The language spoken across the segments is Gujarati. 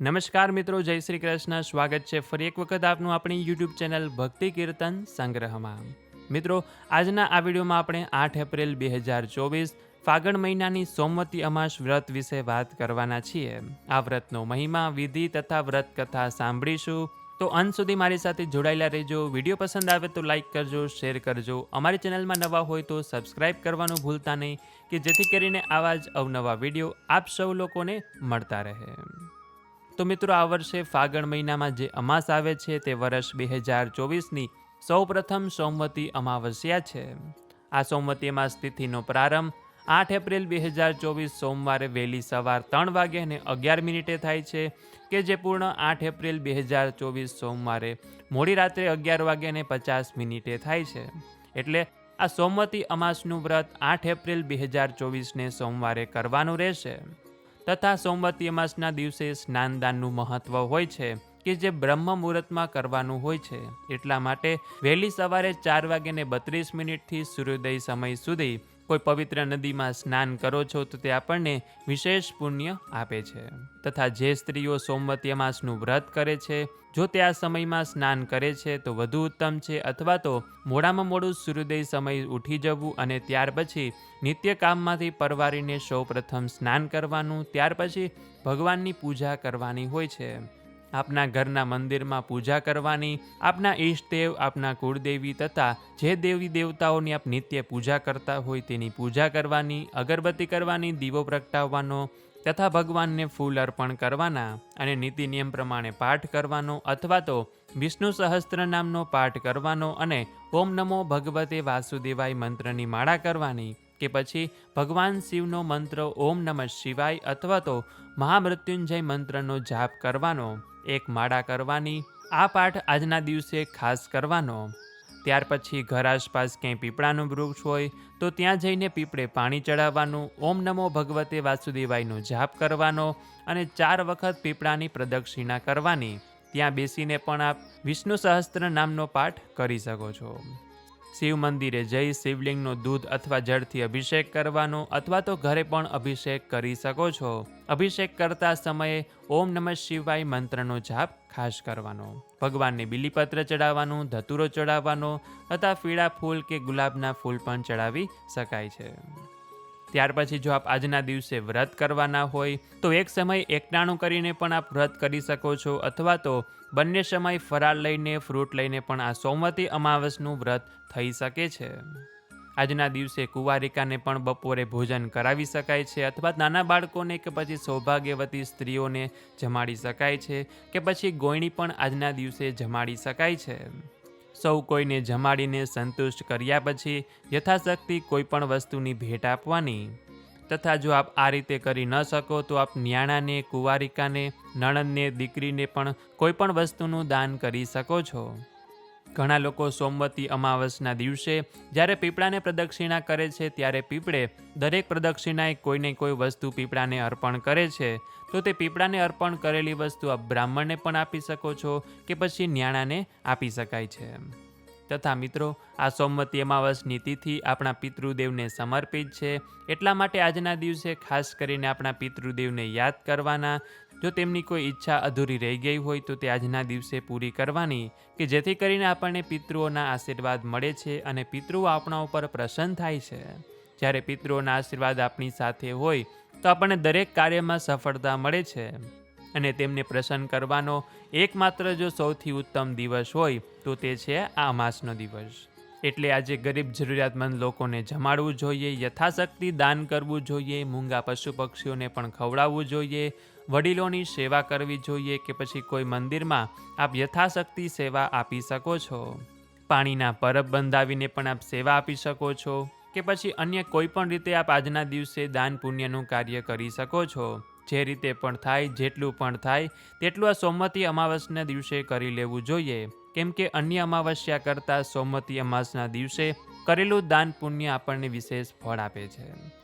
નમસ્કાર મિત્રો, જય શ્રી કૃષ્ણ. સ્વાગત છે ફરી એક વખત આપનું આપણી યુટ્યુબ ચેનલ ભક્તિ કીર્તન સંગ્રહમાં. મિત્રો, આજના આ વિડીયોમાં આપણે આઠ એપ્રિલ બે હજાર ચોવીસ, ફાગણ મહિનાની સોમવતી અમાસ વ્રત વિશે વાત કરવાના છીએ. આ વ્રતનો મહિમા, વિધિ તથા વ્રત કથા સાંભળીશું. તો અંત સુધી મારી સાથે જોડાયેલા રહેજો. વીડિયો પસંદ આવે તો લાઇક કરજો, શેર કરજો. અમારી ચેનલમાં નવા હોય તો સબસ્ક્રાઇબ કરવાનું ભૂલતા નહીં, કે જેથી કરીને આવા જ અવનવા વીડિયો આપ સૌ લોકોને મળતા રહે. તો મિત્રો, આ વર્ષે ફાગણ મહિનામાં જે અમાસ આવે છે તે વર્ષ બે હજાર ચોવીસની સૌ પ્રથમ સોમવતી અમાવસ્યા છે. આ સોમવતી અમાસ તિથિનો પ્રારંભ આઠ એપ્રિલ બે હજાર ચોવીસ સોમવારે વહેલી સવાર ત્રણ વાગે અને અગિયાર મિનિટે થાય છે કે જે પૂર્ણ આઠ એપ્રિલ બે હજાર ચોવીસ સોમવારે મોડી રાત્રે અગિયાર વાગે અને પચાસ મિનિટે થાય છે. એટલે આ સોમવતી અમાસનું વ્રત આઠ એપ્રિલ બે હજાર ચોવીસને સોમવારે કરવાનું રહેશે. તથા સોમવતી અમાસના દિવસે સ્નાનદાનનું મહત્વ હોય છે, કે જે બ્રહ્મ મુહૂર્તમાં કરવાનું હોય છે. એટલા માટે વહેલી સવારે ચાર વાગ્યાને બત્રીસ મિનિટથી સૂર્યોદય સમય સુધી કોઈ પવિત્ર નદીમાં સ્નાન કરો છો તો તે આપણને વિશેષ પુણ્ય આપે છે. તથા જે સ્ત્રીઓ સોમવતી અમાસનું વ્રત કરે છે, જો તે આ સમયમાં સ્નાન કરે છે, તો વધુ ઉત્તમ છે અથવા તો મોડામાં મોડું સૂર્યોદય સમય ઉઠી જવું અને ત્યાર પછી નિત્ય કામમાંથી પરવારીને સૌપ્રથમ સ્નાન કરવાનું, ત્યાર પછી ભગવાનની પૂજા કરવાની હોય છે. આપના ઘરના મંદિરમાં પૂજા કરવાની, આપના ઈષ્ટદેવ, આપના કુળદેવી તથા જે દેવી દેવતાઓની આપ નિત્ય પૂજા કરતા હોય તેની પૂજા કરવાની, અગરબત્તી કરવાની, દીવો પ્રગટાવવાનો તથા ભગવાનને ફૂલ અર્પણ કરવાના અને નીતિ નિયમ પ્રમાણે પાઠ કરવાનો અથવા તો વિષ્ણુ સહસ્ત્ર નામનો પાઠ કરવાનો અને ઓમ નમો ભગવતે વાસુદેવાય મંત્રની માળા કરવાની કે પછી ભગવાન શિવનો મંત્ર ઓમ નમઃ શિવાય અથવા તો મહામૃત્યુંજય મંત્રનો જાપ કરવાનો. એક માળા કરવાની, આ પાઠ આજના દિવસે ખાસ કરવાનો. ત્યાર પછી ઘર આસપાસ ક્યાંય પીપળાનું વૃક્ષ હોય, તો ત્યાં જઈને પીપળે પાણી ચડાવવાનું, ઓમ નમો ભગવતે વાસુદેવાયનો જાપ કરવાનો અને ચાર વખત પીપળાની પ્રદક્ષિણા કરવાની. ત્યાં બેસીને પણ આપ વિષ્ણુ સહસ્ત્ર નામનો પાઠ કરી શકો છો. શિવ મંદિરે જઈ શિવલિંગનો દૂધ અથવા જળથી અભિષેક કરવાનો અથવા તો ઘરે પણ અભિષેક કરી શકો છો. અભિષેક કરતા સમયે ઓમ નમઃ શિવાય મંત્રનો જાપ ખાસ કરવાનો. ભગવાનને બિલીપત્ર ચડાવવાનું, ધતુરો ચડાવવાનો તથા પીળા ફૂલ કે ગુલાબના ફૂલ પણ ચડાવી શકાય છે. ત્યાર પછી જો આપ આજના દિવસે વ્રત કરવાના હોય, તો એક સમય એકટાણું કરીને પણ આપ વ્રત કરી શકો છો, અથવા તો બંને સમય ફરાળ લઈને, ફ્રૂટ લઈને પણ આ સોમવતી અમાવસનું વ્રત થઈ શકે છે. આજના દિવસે કુંવારિકાને પણ બપોરે ભોજન કરાવી શકાય છે, અથવા નાના બાળકોને કે પછી સૌભાગ્યવતી સ્ત્રીઓને જમાડી શકાય છે, કે પછી ગોયણી પણ આજના દિવસે જમાડી શકાય છે. સૌ કોઈને જમાડીને સંતુષ્ટ કર્યા પછી યથાશક્તિ કોઈ પણ વસ્તુની ભેટ આપવાની. તથા જો આપ આ રીતે કરી ન શકો તો આપ ન્યાણાને, કુંવારિકાને, નણંદને, દીકરીને પણ કોઈ પણ વસ્તુનું દાન કરી શકો છો. ઘણા લોકો સોમવતી અમાવસના દિવસે જ્યારે પીપળાને પ્રદક્ષિણા કરે છે ત્યારે પીપળે દરેક પ્રદક્ષિણાએ કોઈને કોઈ વસ્તુ પીપળાને અર્પણ કરે છે. તો તે પીપળાને અર્પણ કરેલી વસ્તુ આપ બ્રાહ્મણને પણ આપી શકો છો કે પછી ન્યાણાને આપી શકાય છે. તથા મિત્રો, આ સોમવતી અમાવસની તિથિ આપણા પિતૃદેવને સમર્પિત છે. એટલા માટે આજના દિવસે ખાસ કરીને આપણા પિતૃદેવને યાદ કરવાના જો તેમની કોઈ ઈચ્છા અધૂરી રહી ગઈ હોય તો તે આજના દિવસે પૂરી કરવાની કે જેથી કરીને આપણને પિતૃઓના આશીર્વાદ મળે છે અને પિતૃઓ આપણા ઉપર પ્રસન્ન થાય છે. જ્યારે પિતૃઓના આશીર્વાદ આપણી સાથે હોય તો આપણને દરેક કાર્યમાં સફળતા મળે છે અને તેમને પ્રસન્ન કરવાનો એકમાત્ર જો સૌથી ઉત્તમ દિવસ હોય તો તે છે આ અમાસનો દિવસ. એટલે આજે ગરીબ જરૂરિયાતમંદ લોકોને જમાડવું જોઈએ, યથાશક્તિ દાન કરવું જોઈએ, મૂંગા પશુ પક્ષીઓને પણ ખવડાવવું જોઈએ વડીલોની સેવા કરવી જોઈએ કે પછી કોઈ મંદિરમાં આપ યથાશક્તિ સેવા આપી શકો છો? પાણીના પરબ બંધાવીને પણ આપ સેવા આપી શકો છો? કે પછી અન્ય કોઈ પણ રીતે આપ આજના દિવસે દાન પુણ્યનું કાર્ય કરી શકો છો? જે રીતે પણ થાય, જેટલું પણ થાય, તેટલું આ સોમવતી અમાવસના દિવસે કરી લેવું જોઈએ. કેમ કે અન્ય અમાવસ્યા કરતાં સોમવતી અમાસના દિવસે કરેલું દાન પુણ્ય આપણને વિશેષ ફળ આપે છે.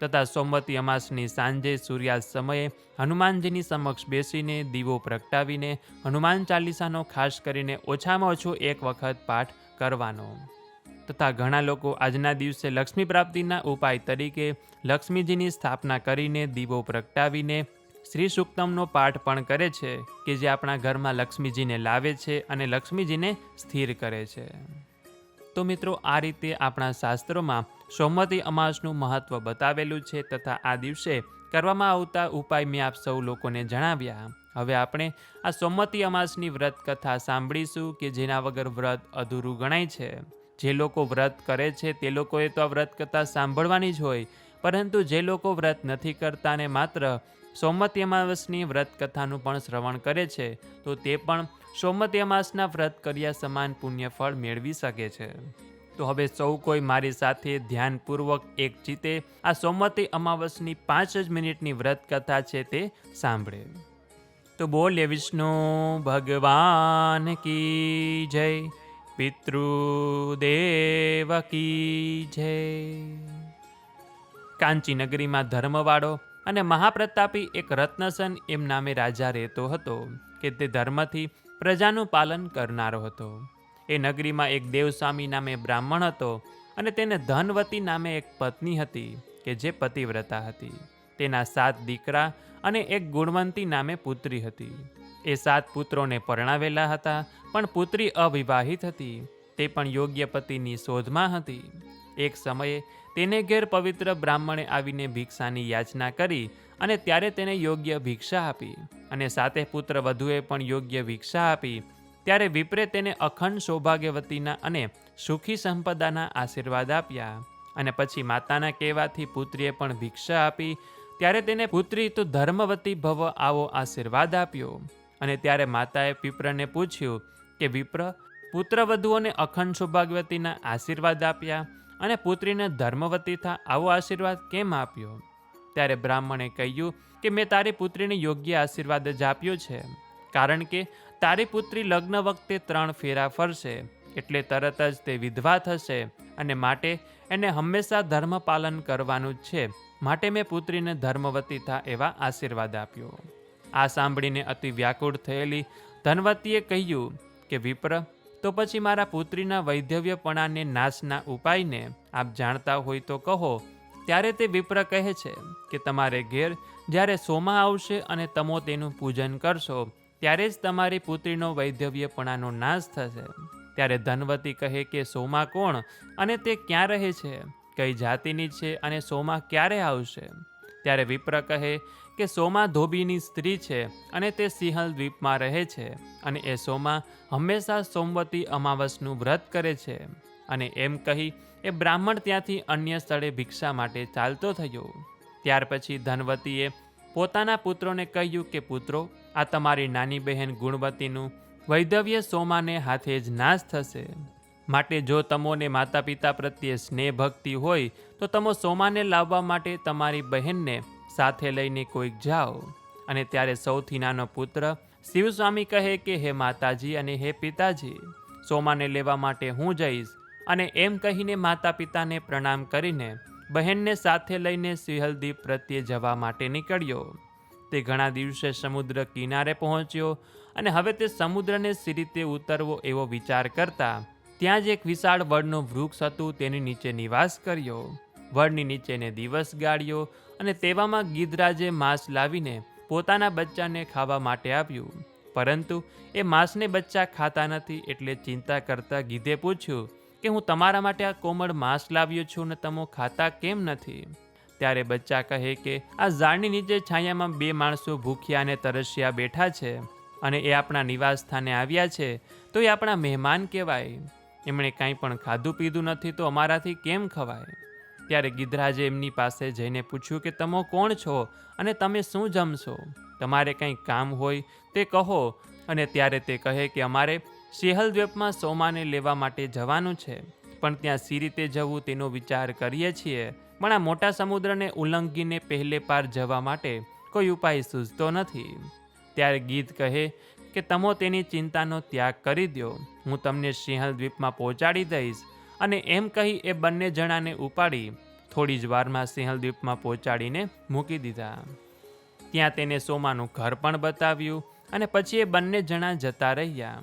તથા સોમવતી અમાસની સાંજે સૂર્યાસ્ત સમયે હનુમાનજીની સમક્ષ બેસીને દીવો પ્રગટાવીને હનુમાન ચાલીસાનો ખાસ કરીને ઓછામાં ઓછો એક વખત પાઠ કરવાનો. તથા ઘણા લોકો આજના દિવસે લક્ષ્મી પ્રાપ્તિના ઉપાય તરીકે લક્ષ્મીજીની સ્થાપના કરીને દીવો પ્રગટાવીને શ્રી સુક્તમનો પાઠ પણ કરે છે કે જે આપણા ઘરમાં લક્ષ્મીજીને લાવે છે અને લક્ષ્મીજીને સ્થિર કરે છે. તો મિત્રો, આ રીતે આપણા શાસ્ત્રોમાં સોમવતી અમાસનું મહત્વ બતાવેલું છે તથા આ દિવસે કરવામાં આવતા ઉપાય મેં આપ સૌ લોકોને જણાવ્યા. હવે આપણે આ સોમવતી અમાસની વ્રત કથા સાંભળીશું કે જેના વગર વ્રત અધૂરું ગણાય છે. જે લોકો વ્રત કરે છે તે લોકોએ તો આ વ્રત કથા સાંભળવાની જ હોય, પરંતુ જે લોકો વ્રત નથી કરતા ને માત્ર સોમવતી અમાસની વ્રત કથાનું પણ શ્રવણ કરે છે, તો તે પણ સોમવતી અમાસના વ્રત કર્યા સમાન પુણ્ય ફળ મેળવી શકે છે. તો હવે સૌ કોઈ મારી સાથે ધ્યાનપૂર્વક એક જીતે આ સોમવતી અમાવસની પાંચ જ મિનિટની વ્રત કથા છે તે સાંભળે. તો બોલે વિષ્ણુ, ભગવાન કી જય, પિતૃદેવ કી જય. કાંચી નગરીમાં ધર્મવાળો અને મહાપ્રતાપી એક રત્નસન એમ નામે રાજા રહેતો હતો કે તે ધર્મથી પ્રજાનું પાલન કરનારો હતો. એ નગરીમાં એક દેવસ્વામી નામે બ્રાહ્મણ હતો અને તેને ધનવતી નામે એક પત્ની હતી કે જે પતિવ્રતા હતી. તેના સાત દીકરા અને એક ગુણવંતી નામે પુત્રી હતી. એ સાત પુત્રોને પરણાવેલા હતા, પણ પુત્રી અવિવાહિત હતી. તે પણ યોગ્ય પતિની શોધમાં હતી. એક સમયે તેને ઘેર પવિત્ર બ્રાહ્મણે આવીને ભિક્ષાની યાચના કરી અને ત્યારે તેને યોગ્ય ભિક્ષા આપી અને સાથે પુત્ર વધુએ પણ યોગ્ય ભિક્ષા આપી. ત્યારે વિપ્રે તેને અખંડ સૌભાગ્યવતીના અને સુખી સંપદાના આશીર્વાદ આપ્યા અને પછી માતાના કહેવાથી પુત્રીએ પણ ભિક્ષા આપી. ત્યારે તેને પુત્રી તો ધર્મવતી ભવ આવો આશીર્વાદ આપ્યો અને ત્યારે માતાએ વિપ્રને પૂછ્યું કે, વિપ્ર પુત્રવધુઓને અખંડ સૌભાગ્યવતીના આશીર્વાદ આપ્યા? અને પુત્રીને ધર્મવતી થા, આવો આશીર્વાદ કેમ આપ્યો? ત્યારે બ્રાહ્મણે કહ્યું કે મેં તારી પુત્રીને યોગ્ય આશીર્વાદ જ આપ્યો છે, કારણ કે તારી પુત્રી લગ્ન વખતે ત્રણ ફેરા ફરશે, એટલે તરત જ તે વિધવા થશે અને માટે એને હંમેશા ધર્મ પાલન કરવાનું જ છે, માટે મેં પુત્રીને ધર્મવતી થા એવા આશીર્વાદ આપ્યો. આ સાંભળીને અતિ વ્યાકુળ થયેલી ધનવતીએ કહ્યું કે, વિપ્ર તો પછી મારા પુત્રીના વૈધવ્યપણાને નાશના ઉપાયને આપ જાણતા હોય તો કહો, ત્યારે તે વિપ્ર કહે છે કે તમારે ઘેર જ્યારે સોમા આવશે અને તમો તેનું પૂજન કરશો, ત્યારે જ તમારી પુત્રીનો વૈધવ્યપણાનો નાશ થશે. ત્યારે ધનવતી કહે કે, સોમા કોણ અને તે ક્યાં રહે છે? કઈ જાતિની છે અને સોમા ક્યારે આવશે? ત્યારે વિપ્ર કહે કે સોમા ધોબીની સ્ત્રી છે અને તે સિંહલ દ્વીપમાં રહે છે અને એ સોમા હંમેશા સોમવતી અમાવસનું વ્રત કરે છે. અને એમ કહી એ બ્રાહ્મણ ત્યાંથી અન્ય સ્થળે ભિક્ષા માટે ચાલતો થયો. ત્યાર પછી ધનવતીએ પોતાના પુત્રોને કહ્યું કે, પુત્રો, આ તમારી નાની બહેન ગુણવતીનું વૈધવ્ય સોમાને હાથે જ નાશ થશે. માટે જો તમોને માતા પિતા પ્રત્યે સ્નેહ ભક્તિ હોય, તો તમો સોમાને લાવવા માટે તમારી બહેનને સાથે લઈને કોઈક જાઓ. અને ત્યારે સૌથી નાનો પુત્ર શિવસ્વામી કહે કે, હે માતાજી અને હે પિતાજી સોમાને લેવા માટે હું જઈશ. અને એમ કહીને માતા પિતાને પ્રણામ કરીને બહેનને સાથે લઈને સિંહલદ્વીપ પ્રત્યે જવા માટે નીકળ્યો. તે ઘણા દિવસે સમુદ્ર કિનારે પહોંચ્યો અને હવે તે સમુદ્રને સી રીતે ઉતરવો એવો વિચાર કરતા ત્યાં જ એક વિશાળ વડનું વૃક્ષ હતું, તેની નીચે નિવાસ કર્યો. વડની નીચેને દિવસ ગાળ્યો અને તેવામાં ગીધરાજે માંસ લાવીને પોતાના બચ્ચાને ખાવા માટે આપ્યું. પરંતુ એ માંસને બચ્ચા ખાતા નથી એટલે ચિંતા કરતા ગીધે પૂછ્યું કે હું તમારા માટે આ કોમળ માંસ લાવ્યો છું ને તમો ખાતા કેમ નથી? ત્યારે બચ્ચા કહે કે આ ઝાડની નીચે છાયામાં બે માણસો ભૂખ્યા અને તરસ્યા બેઠા છે અને એ આપણા નિવાસ સ્થાને આવ્યા છે, તો એ આપણા મહેમાન કહેવાય. એમણે કાંઈ પણ ખાધું પીધું નથી તો અમારાથી કેમ ખવાય? ત્યારે ગિધરાજે એમની પાસે જઈને પૂછ્યું કે, તમે કોણ છો અને તમે શું જમશો? તમારે કંઈ કામ હોય તે કહો. અને ત્યારે તે કહે કે, અમારે શેહલદ્વીપમાં સોમાને લેવા માટે જવાનું છે. પણ ત્યાં સી રીતે જવું તેનો વિચાર કરીએ છીએ. પણ આ મોટા સમુદ્રને ઉલ્લંઘીને પહેલે પાર જવા માટે કોઈ ઉપાય સૂઝતો નથી. ત્યારે ગીત કહે કે, તમો તેની ચિંતાનો ત્યાગ કરી દો હું તમને સિંહલ દ્વીપમાં પહોંચાડી દઈશ. અને એમ કહી એ બંને જણાને ઉપાડી થોડી જ વારમાં સિંહલ દ્વીપમાં પહોંચાડીને મૂકી દીધા. ત્યાં તેને સોમાનું ઘર પણ બતાવ્યું અને પછી એ બંને જણા જતા રહ્યા.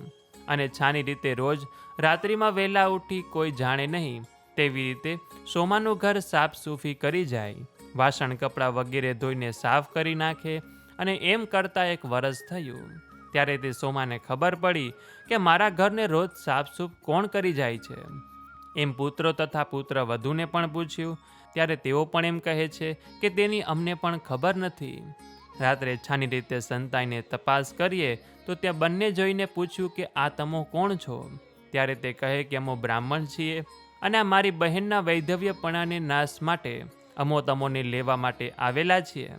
અને છાની રીતે રોજ રાત્રિમાં વહેલા ઉઠી કોઈ જાણે નહીં તેવી રીતે સોમાનું ઘર સાફ સૂફી કરી જાય, વાસણ કપડાં વગેરે ધોઈને સાફ કરી નાખે અને એમ કરતાં એક વરસ થયું. ત્યારે તે સોમાને ખબર પડી કે મારા ઘરને રોજ સાફસૂફ કોણ કરી જાય છે? એમ પુત્રો તથા પુત્ર વધુને પણ પૂછ્યું. ત્યારે તેઓ પણ એમ કહે છે કે તેની અમને પણ ખબર નથી. રાત્રે છાની રીતે સંતાઈને તપાસ કરીએ તો ત્યાં બંને જોઈને પૂછ્યું કે આ તમો કોણ છો? ત્યારે તે કહે કે અમો બ્રાહ્મણ છીએ અને આ મારી બહેનના વૈધવ્યપણાને નાશ માટે અમો તમોને લેવા માટે આવેલા છીએ.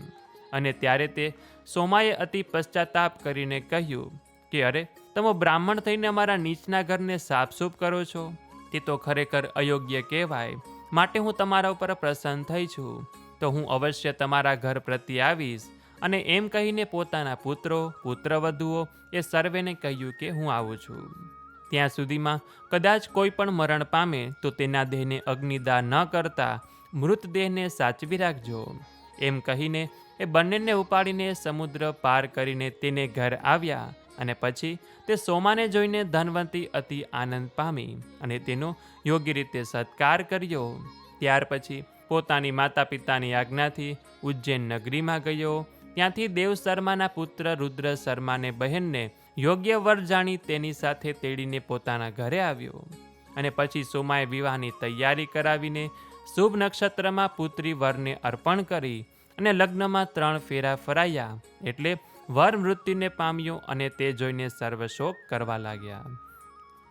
અને ત્યારે તે સોમાએ અતિ પશ્ચાતાપ કરીને કહ્યું કે અરે, તમે બ્રાહ્મણ થઈને અમારા નીચના ઘરને સાફસૂફ કરો છો? તે તો ખરેખર અયોગ્ય કહેવાય. માટે હું તમારા ઉપર પ્રસન્ન થઈ છું. તો હું અવશ્ય તમારા ઘર પ્રત્યે આવીશ અને એમ કહીને પોતાના પુત્રો, પુત્રવધુઓ એ સર્વેને કહ્યું કે હું આવું છું. ત્યાં સુધીમાં કદાચ કોઈ પણ મરણ પામે તો તેના દેહને અગ્નિદાહ ન કરતા મૃતદેહને સાચવી રાખજો. એમ કહીને એ બંનેને ઉપાડીને સમુદ્ર પાર કરીને તેને ઘર આવ્યા. અને પછી તે સોમાને જોઈને ધનવંતી અતિ આનંદ પામી અને તેનો યોગ્ય રીતે સત્કાર કર્યો. ત્યાર પછી પોતાની માતા પિતાની આજ્ઞાથી ઉજ્જૈન નગરીમાં ગયો. ત્યાંથી દેવ શર્માના પુત્ર રુદ્ર શર્માને બહેનને યોગ્ય વર જાણી તેની સાથે તેડીને પોતાના ઘરે આવ્યો. અને પછી સોમાએ વિવાહની તૈયારી કરાવીને શુભ નક્ષત્રમાં પુત્રી વરને અર્પણ કરી અને લગ્નમાં ત્રણ ફેરા ફરાયા. એટલે વર મૃત્યુને પામ્યો અને તે જોઈને સર્વ શોક કરવા લાગ્યા.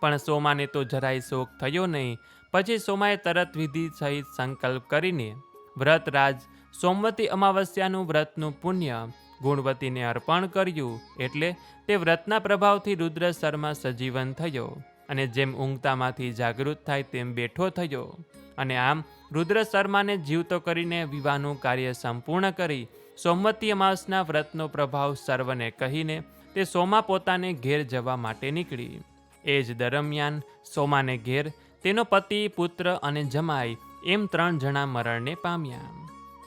પણ સોમાને તો જરાય શોક થયો નહીં. પછી સોમાએ તરત વિધિ સહિત સંકલ્પ કરીને વ્રતરાજ સોમવતી અમાવસ્યાનું વ્રતનું પુણ્ય, ગુણવતીને અર્પણ કર્યું એટલે તે વ્રતના પ્રભાવથી રુદ્ર શર્મા સજીવન થયો અને જેમ ઊંઘતામાંથી જાગૃત થાય તેમ બેઠો થયો. અને આમ રુદ્ર શર્માને જીવતો કરીને વિવાહનું કાર્ય સંપૂર્ણ કરી સોમવતી અમાસના વ્રતનો પ્રભાવ સર્વને કહીને તે સોમા પોતાને ઘેર જવા માટે નીકળી. એ જ દરમિયાન સોમાને ઘેર તેનો પતિ, પુત્ર અને જમાઈ એમ ત્રણ જણા મરણને પામ્યા.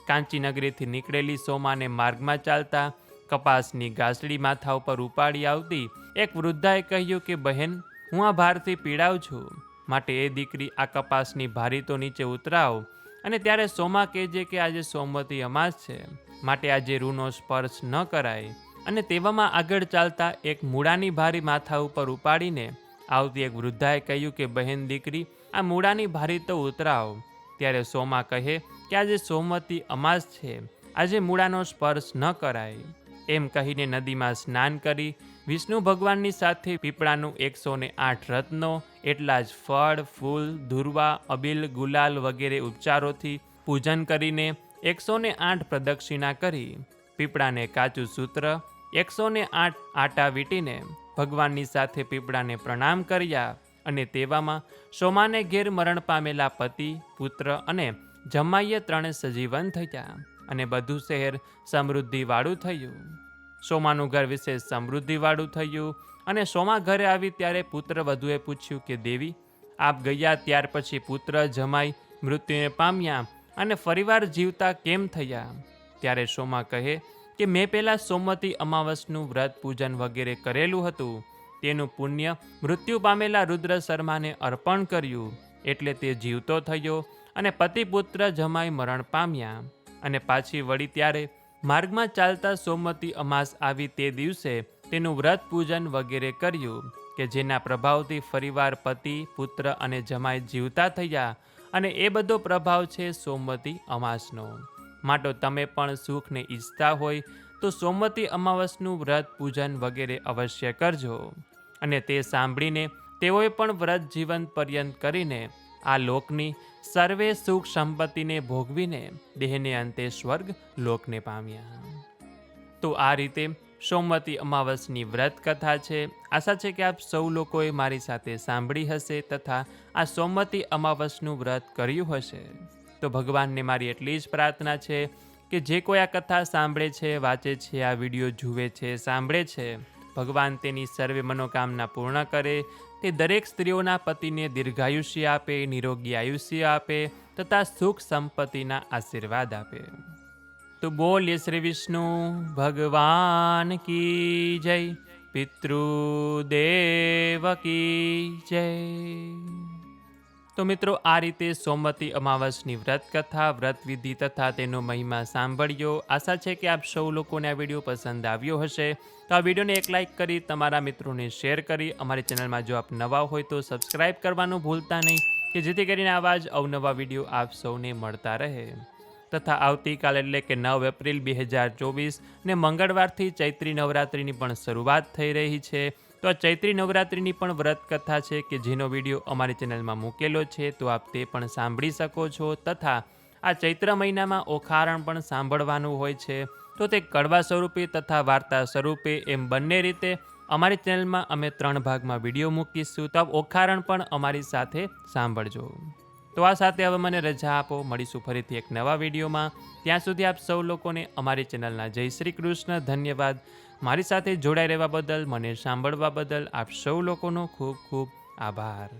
કાંચીનગરીથી નીકળેલી સોમાને માર્ગમાં ચાલતા કપાસની ગાસડી માથા ઉપર ઉપાડી આવતી એક વૃદ્ધાએ કહ્યું કે, બહેન, હું આ ભારથી પીડાવ છું. માટે એ દીકરી આ કપાસની ભારી તો નીચે ઉતરાવ. અને ત્યારે સોમા કહેજે કે આજે સોમવતી અમાસ છે, માટે આજે રૂનો સ્પર્શ ન કરાય. અને તેવામાં આગળ ચાલતા એક મૂળાની ભારી માથા ઉપર ઉપાડીને આવતી એક વૃદ્ધાએ કહ્યું કે, બહેન દીકરી, આ મૂળાની ભારી તો ઉતરાવ. ત્યારે સોમા કહે કે, આજે સોમવતી અમાસ છે, આજે મૂળાનો સ્પર્શ ન કરાય. એમ કહીને નદીમાં સ્નાન કરી વિષ્ણુ ભગવાનની સાથે પીપળાનું એકસો ને આઠ રત્નો, એટલા જ ફળ, ફૂલ, ધુર્વા, અબીલ, ગુલાલ વગેરે ઉપચારોથી પૂજન કરીને એકસો ને આઠ પ્રદક્ષિણા કરી પીપળાને કાચું સૂત્ર, એકસો ને આઠ આટા વીટીને ભગવાનની સાથે પીપળાને પ્રણામ કર્યા અને તેવામાં સોમાને ઘેર મરણ પામેલા પતિ, પુત્ર અને જમાઈએ ત્રણે સજીવન થયા અને બધું શહેર સમૃદ્ધિવાળું થયું. સોમાનું ઘર વિશેષ સમૃદ્ધિવાળું થયું અને સોમા ઘરે આવી ત્યારે પુત્ર વધુએ પૂછ્યું કે, દેવી, આપ ગયા ત્યાર પછી પુત્ર જમાઈ મૃત્યુને પામ્યા અને ફરીવાર જીવતા કેમ થયા? ત્યારે સોમા કહે કે, મેં પહેલાં સોમવતી અમાવસનું વ્રત પૂજન વગેરે કરેલું હતું. તેનું પુણ્ય મૃત્યુ પામેલા રુદ્ર શર્માને અર્પણ કર્યું. એટલે તે જીવતો થયો અને પતિ પુત્ર જમાઈ મરણ પામ્યા. અને પાછી વળી ત્યારે માર્ગમાં ચાલતા સોમવતી અમાસ આવી તે દિવસે તેનું વ્રત પૂજન વગેરે કર્યું કે જેના પ્રભાવથી ફરીવાર પતિ, પુત્ર અને જમાઈ જીવતા થયા અને એ બધો પ્રભાવ છે સોમવતી અમાસનો. માટો તમે પણ સુખને ઈચ્છતા હોય તો સોમવતી અમાવસનું વ્રત પૂજન વગેરે અવશ્ય કરજો. અને તે સાંભળીને તેઓએ પણ વ્રત જીવન પર્યંત કરીને આ લોકની સર્વે સુખ સંપત્તિને ભોગવીને દેહને અંતે સ્વર્ગ લોકને પામ્યા. તો આ રીતે સોમવતી અમાવસની વ્રત કથા છે. આશા છે કે આપ સૌ લોકોએ મારી સાથે સાંભળી હશે તથા આ સોમવતી અમાવસનું વ્રત કર્યું હશે. તો ભગવાનને મારી એટલી જ પ્રાર્થના છે કે જે કોઈ આ કથા સાંભળે છે, વાંચે છે, આ વીડિયો જુએ છે, સાંભળે છે, ભગવાન તેની સર્વે મનોકામના પૂર્ણ કરે તે દરેક સ્ત્રીઓના પતિને દીર્ઘાયુષ્ય આપે, નિરોગી આયુષ્ય આપે તથા સુખ સંપત્તિના આશીર્વાદ આપે. તો બોલીએ શ્રી વિષ્ણુ, ભગવાન કી જય, પિતૃદેવ કી જય. તો મિત્રો, આ રીતે સોમવતી અમાવસની વ્રત કથા વ્રત વિધિ તથા તેનો મહિમા સાંભળ્યો. આશા છે કે આપ સૌ લોકોને આ વીડિયો પસંદ આવ્યો હશે. તો આ વિડીયોને એક લાઇક કરી, તમારા મિત્રોને શેર કરી. અમારી ચેનલમાં જો આપ નવા હોય તો સબસ્ક્રાઇબ કરવાનું ભૂલતા નહીં, કે જેથી કરીને આવા જ અવનવા વીડિયો આપ સૌને મળતા રહે. તથા આવતીકાલ એટલે કે નવ એપ્રિલ બે હજાર ચોવીસ ને મંગળવારથી ચૈત્રી નવરાત્રિની પણ શરૂઆત થઈ રહી છે. તો આ ચૈત્રી નવરાત્રિની પણ વ્રત કથા છે કે જેનો વીડિયો અમારી ચેનલમાં મૂકેલો છે, તો આપ તે પણ સાંભળી શકો છો તથા આ ચૈત્ર મહિનામાં ઓખારણ પણ સાંભળવાનું હોય છે. તો તે કડવા સ્વરૂપે તથા વાર્તા સ્વરૂપે એમ બંને રીતે અમારી ચેનલમાં અમે ત્રણ ભાગમાં વીડિયો મૂકીશું. તો ઓખારણ પણ અમારી સાથે સાંભળજો. તો આ સાથે હવે મને રજા આપો. મળીશું ફરીથી એક નવા વિડીયોમાં. ત્યાં સુધી આપ સૌ લોકોને અમારી ચેનલના જય શ્રી કૃષ્ણ. ધન્યવાદ. મારી સાથે જોડાઈ રહેવા બદલ મને સાંભળવા બદલ આપ સૌ લોકોનો ખૂબ ખૂબ આભાર.